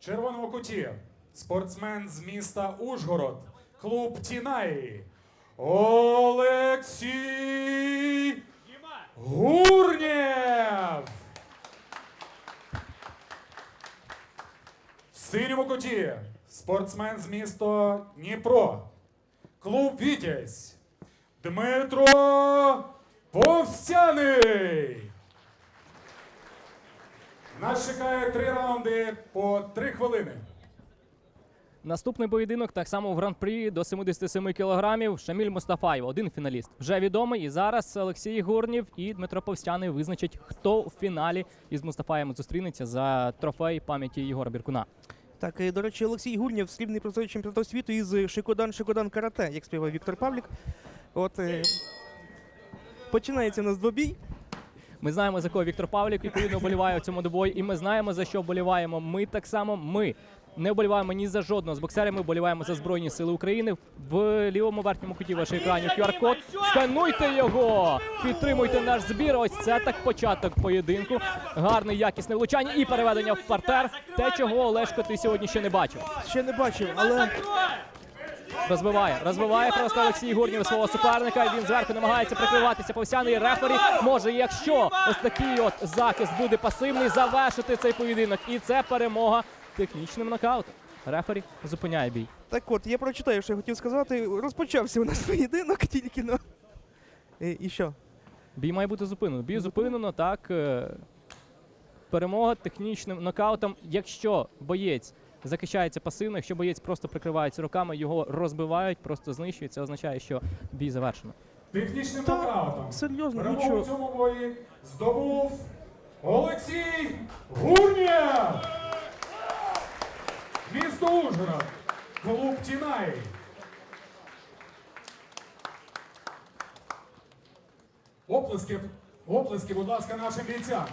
Червоному куті спортсмен з міста Ужгород, клуб Тінаї. Олексій Гурнєв. В синьому куті спортсмен з міста Дніпро, клуб Вітязь. Дмитро Повстяний. Нас чекає три раунди по три хвилини. Наступний поєдинок так само в гран-прі до 77 кілограмів. Шаміль Мустафаєв, один фіналіст. Вже відомий. І зараз Олексій Гурнів і Дмитро Повстяний визначать, хто в фіналі із Мустафаєм зустрінеться за трофей пам'яті Єгора Біркуна. Так, і, до речі, Олексій Гурнєв, срібний призер чемпіонату світу із Шикодан Шикодан Карате, як співав Віктор Павлік. От е, починається у нас двобій. Ми знаємо, за кого Віктор Павлік відповідно вболіває в цьому добої, і ми знаємо, за що вболіваємо. Ми так само ми. Не вболіваємо ні за жодного з боксерів, ми вболіваємо за Збройні Сили України. В лівому верхньому куті вашого екрані QR-код. Скануйте його! Підтримуйте наш збір. Ось це так початок поєдинку. Гарне, якісне влучання і переведення в партер. Те, чого Олешко ти сьогодні ще не бачив. Ще не бачив, але Розбиває, розбиває просто Олексій Гурнів свого суперника. Він зверху намагається прикриватися повсяний рефері. Може, якщо ось такий от захист буде пасивний, завершити цей поєдинок. І це перемога технічним нокаутом. Рефері зупиняє бій. так от, я прочитаю, що я хотів сказати. Розпочався у нас поєдинок тільки но. І, і що? Бій має бути зупинено. Бій зупинено, так. е, Перемога технічним нокаутом. Якщо боєць захищається пасивно, якщо боєць просто прикривається руками, його розбивають, просто знищують. Це означає, що бій завершено. Технічним нокаутом. серйозно, Перемогу в нічого. цьому бої здобув Олексій Гурнєв. Місто Ужгород. Клуб Тінаї. Оплески, оплески, будь ласка, нашим бійцям.